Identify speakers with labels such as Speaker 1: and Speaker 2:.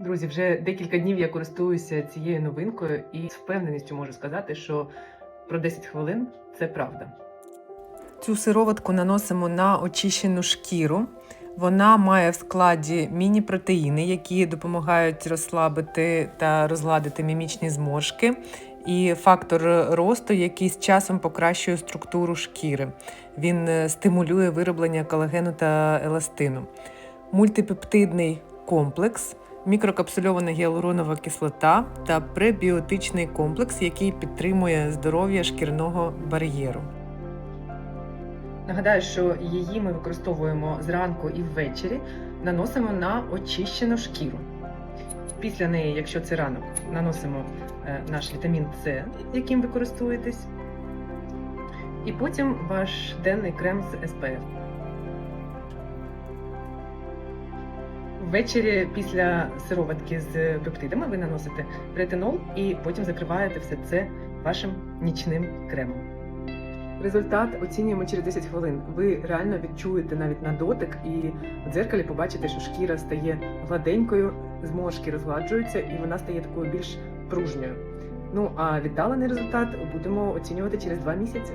Speaker 1: Друзі, вже декілька днів я користуюся цією новинкою і з впевненістю можу сказати, що про 10 хвилин це правда. Цю сироватку наносимо на очищену шкіру. Вона має в складі міні-протеїни, які допомагають розслабити та розгладити мімічні зморшки, і фактор росту, який з часом покращує структуру шкіри. Він е, стимулює вироблення колагену та еластину. Мультипептидний комплекс, мікрокапсульована гіалуронова кислота та пребіотичний комплекс, який підтримує здоров'я шкірного бар'єру. Нагадаю, що її ми використовуємо зранку і ввечері, наносимо на очищену шкіру. Після неї, якщо це ранок, наносимо е, наш вітамін С, яким ви користуєтесь, і потім ваш денний крем з SPF. Ввечері після сироватки з пептидами ви наносите ретинол і потім закриваєте все це вашим нічним кремом. Результат оцінюємо через 10 хвилин. Ви реально відчуєте навіть на дотик і в дзеркалі побачите, що шкіра стає гладенькою, зморшки розгладжуються і вона стає такою більш пружньою. Ну а віддалений результат будемо оцінювати через 2 місяці.